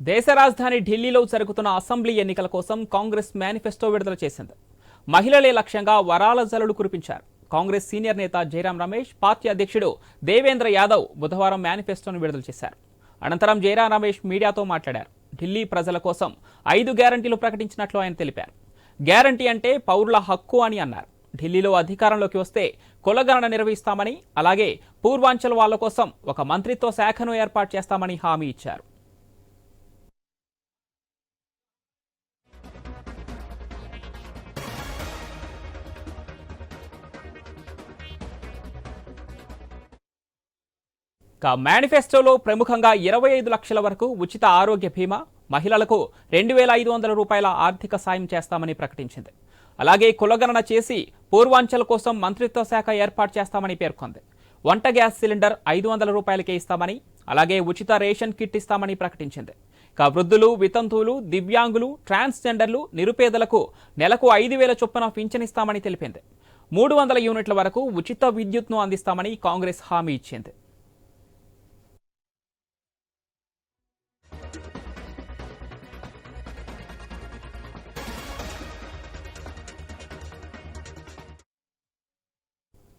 దేశ రాజధాని ఢిల్లీలో జరుగుతున్న అసెంబ్లీ ఎన్నికల కోసం కాంగ్రెస్ మేనిఫెస్టో విడుదల చేసింది. మహిళలే లక్ష్యంగా వరాల జల్లులు కురిపించారు. కాంగ్రెస్ సీనియర్ నేత జయరాం రమేష్ పార్టీ అధ్యక్షుడు దేవేంద్ర యాదవ్ బుధవారం మేనిఫెస్టోను విడుదల చేశారు. అనంతరం జయరాం రమేష్ మీడియాతో మాట్లాడారు. ఢిల్లీ ప్రజల కోసం ఐదు గ్యారంటీలు ప్రకటించినట్లు ఆయన తెలిపారు. గ్యారంటీ అంటే పౌరుల హక్కు అని అన్నారు. ఢిల్లీలో అధికారంలోకి వస్తే కులగణన నిర్వహిస్తామని అలాగే పూర్వాంచల్ వాళ్ళ కోసం ఒక మంత్రిత్వ శాఖను ఏర్పాటు చేస్తామని హామీ ఇచ్చారు. మేనిఫెస్టోలో ప్రముఖంగా ఇరవై ఐదు లక్షల వరకు ఉచిత ఆరోగ్య బీమా మహిళలకు రెండు వేల ఐదు వందల రూపాయల ఆర్థిక సాయం చేస్తామని ప్రకటించింది. అలాగే కులగణన చేసి పూర్వాంచల్ కోసం మంత్రిత్వ శాఖ ఏర్పాటు చేస్తామని పేర్కొంది. వంట గ్యాస్ సిలిండర్ ఐదు వందల రూపాయలకే ఇస్తామని అలాగే ఉచిత రేషన్ కిట్ ఇస్తామని ప్రకటించింది. ఇక వృద్ధులు వితంతువులు దివ్యాంగులు ట్రాన్స్జెండర్లు నిరుపేదలకు నెలకు ఐదు వేల చొప్పున పింఛనిస్తామని తెలిపింది. మూడు వందల యూనిట్ల వరకు ఉచిత విద్యుత్ను అందిస్తామని కాంగ్రెస్ హామీ ఇచ్చింది.